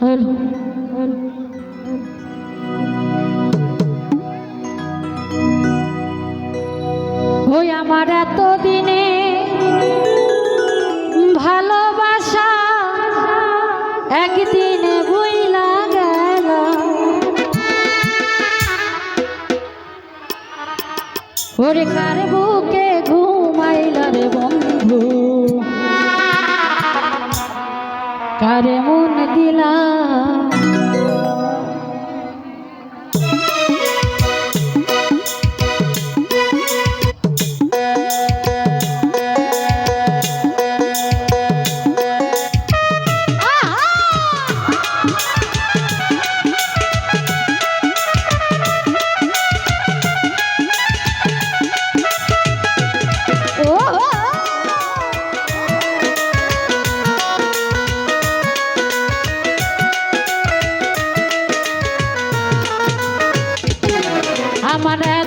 Hello ওই আমার এতদিনে ভালোবাসা একদিনে বইলা গেল। ওরে কার বুকে ঘুমাইলা রে বন্ধু? Amanda.